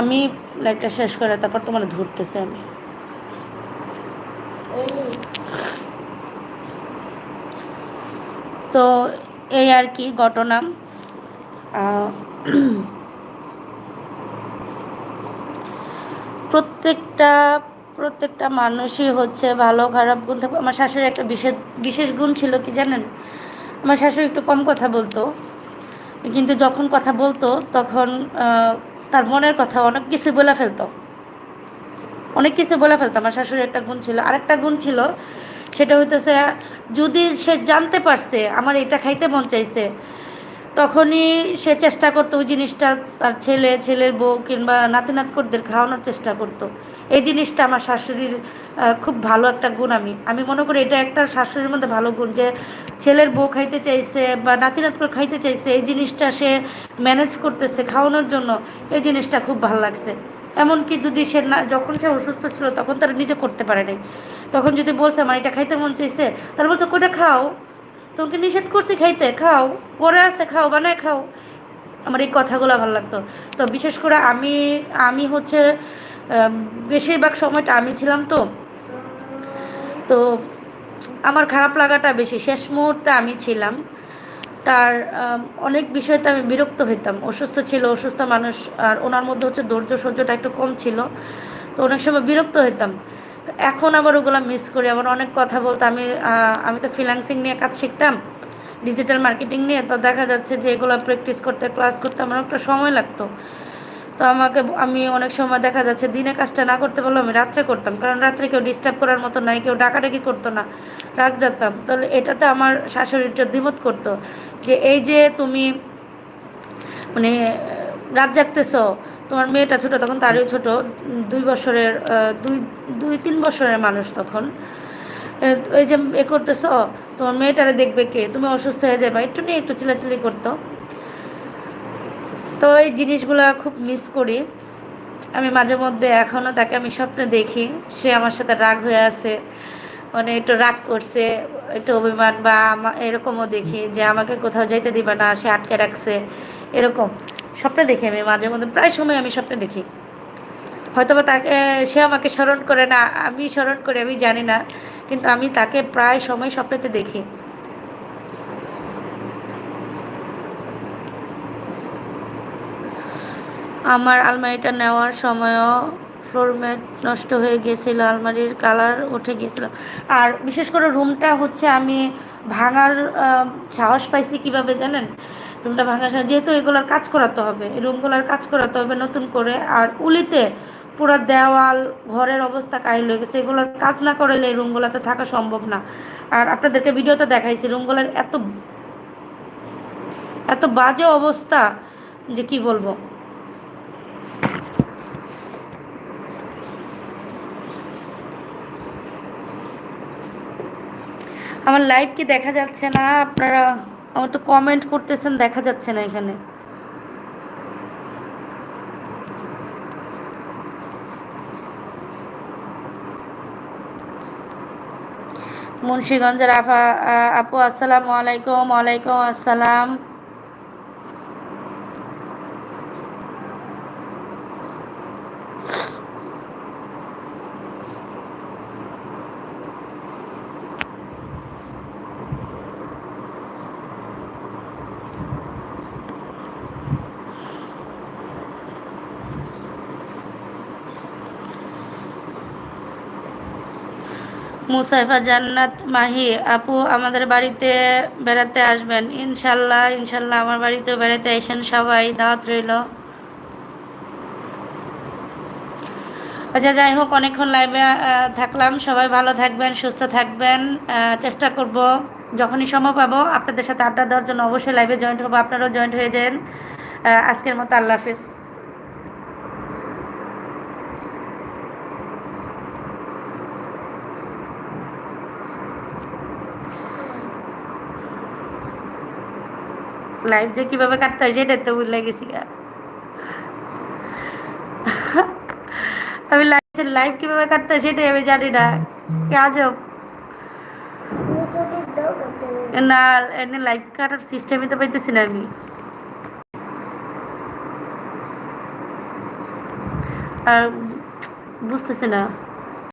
আমি লাইটটা শেষ করে তারপর তোমার ধরতেছে আমি। তো এই আর কি ঘটনা। প্রত্যেকটা প্রত্যেকটা মানুষই হচ্ছে ভালো, খারাপ গুণ থাকবে। আমার শাশুড়ি একটা বিশেষ বিশেষ গুণ ছিল কি জানেন? আমার শাশুড়ি একটু কম কথা বলতো। কিন্তু যখন কথা বলতো, তখন তার মনের কথা অনেক কিছু বলে ফেলতো। অনেক কিছু বলে ফেলতো। আমার শাশুড়ির একটা গুণ ছিল। আরেকটা গুণ ছিল, সেটা হইতেছে, যদি সে জানতে পারছে, আমার এটা খাইতে মন চাইছে তখনই সে চেষ্টা করতো ওই জিনিসটা তার ছেলে, ছেলের বউ কিংবা নাতি নাতকরদের খাওয়ানোর চেষ্টা করতো। এই জিনিসটা আমার শাশুড়ির খুব ভালো একটা গুণ আমি। আমি মনে করি এটা একটা শাশুড়ির মধ্যে ভালো গুণ যে ছেলের বউ খাইতে চাইছে বা নাতি নাতকর খাইতে চাইছে, এই জিনিসটা সে ম্যানেজ করতেছে খাওয়ানোর জন্য, এই জিনিসটা খুব ভালো লাগছে। এমনকি যদি সে না, যখন সে অসুস্থ ছিল তখন তারা নিজে করতে পারে নাই। তখন যদি বলছে, আমার এটা খাইতে মন চাইছে তাহলে বলছে কোটা খাও? তোমাকে নিষেধ করছি খাইতে, খাও করে আছে, খাও, বানায় খাও। আমার এই কথাগুলো ভালো লাগতো। তো বিশেষ করে আমি আমি হচ্ছে বেশিরভাগ সময়টা আমি ছিলাম তো। তো আমার খারাপ লাগাটা বেশি। শেষ মুহূর্তে আমি ছিলাম। তার অনেক বিষয়তে আমি বিরক্ত হইতাম। অসুস্থ ছিল, অসুস্থ মানুষ, আর ওনার মধ্যে হচ্ছে ধৈর্য সহ্যটা একটু কম ছিল। তো অনেক সময় বিরক্ত হইতাম। তো এখন আবার ওগুলো মিস করি, আবার অনেক কথা বলতে, আমি আমি তো ফ্রিল্যান্সিং নিয়ে কাজ শিখতাম ডিজিটাল মার্কেটিং নিয়ে, তো দেখা যাচ্ছে যে এগুলো প্র্যাকটিস করতে ক্লাস করতে আমার একটা সময় লাগতো। তো আমাকে, আমি অনেক সময় দেখা যাচ্ছে দিনে কাজটা না করতে পারলেও আমি রাত্রে করতাম, কারণ রাত্রে কেউ ডিস্টার্ব করার মতো নাই, কেউ ডাকাডাকি করতো না রাগ যেতাম তাহলে এটাতে আমার শাশুড়িটা দ্বিমত করতো যে, এই যে তুমি মানে রাত জাগতেছ তোমার মেয়েটা ছোট তখন তারই ছোট, দুই বছরের দুই দুই, তিন বছরের মানুষ তখন। এই যে এ করতেছ, তোমার মেয়েটারে দেখবে কে? তুমি অসুস্থ হয়ে যাবে, একটু নিয়ে একটু চিলাচিলি করতো। তো এই জিনিসগুলো খুব মিস করি। আমি মাঝে মধ্যে এখনও তাকে আমি স্বপ্নে দেখি, সে আমার সাথে রাগ হয়ে আছে মানে একটু রাগ করছে, একটু অভিমান বা এরকমও দেখি যে আমাকে কোথাও যাইতে দিবে না, সে আটকে রাখছে, এরকম। স্বপ্নে দেখি আমি, মাঝে মধ্যে প্রায় সময় আমি স্বপ্নে দেখি। হয়তোবা তাকে, সে আমাকে স্মরণ করে না, আমি স্মরণ করি, আমি জানি না, কিন্তু আমি তাকে প্রায় সময় স্বপ্নেতে দেখি। আমার আলমারিটা নেওয়ার সময়ও ফ্লোরম্যাট নষ্ট হয়ে গিয়েছিল, আলমারির কালার উঠে গিয়েছিল। আর বিশেষ করে রুমটা হচ্ছে আমি ভাঙার সাহস পাইছি কীভাবে জানেন? রুমটা ভাঙার যেহেতু এগুলোর কাজ করাতে হবে রুমগুলোর কাজ করাতে হবে নতুন করে। আর উলিতে পুরো দেওয়াল, ঘরের অবস্থা কাহিল হয়ে গেছে। এগুলোর কাজ না করলে এই রুমগুলোতে থাকা সম্ভব না। আর আপনাদেরকে ভিডিওতে দেখাইছি, রুমগুলোর এত এত বাজে অবস্থা যে কি বলব? আমার লাইভ কি দেখা যাচ্ছে না? আপনারা আমার তো কমেন্ট করতেছেন, দেখা যাচ্ছে না এখানে। মুন্সীগঞ্জের আফা আপু, আসসালাম আলাইকুম, ওয়ালাইকুম আসসালাম। মুসাইফা জান্নাত মাহি, আপু আমাদের বাড়িতে বেড়াতে আসবেন। ইনশাল্লাহ ইনশাল্লাহ আমার বাড়িতেও বেড়াতে আসেন সবাই, দাওয়াত রইল। আচ্ছা যাই হোক, অনেকক্ষণ লাইভে থাকলাম। সবাই ভালো থাকবেন, সুস্থ থাকবেন। চেষ্টা করব, যখনই সময় পাবো, আপনাদের সাথে আড্ডা দেওয়ার জন্য অবশ্যই লাইভে জয়েন্ট হব। আপনারাও জয়েন্ট হয়ে যান। আজকের মতো আল্লাহ হাফিজ। লাইফ যে কীভাবে কাটতে হয় সেটা তো ভুলে গেছি আমি লাইফের লাইফ কীভাবে কাটতে হয় সেটাই আমি জানি না। আজব না, এনে লাইফ কাটার সিস্টেমই তো পাইতেছি না আমি। আর বুঝতেছি না।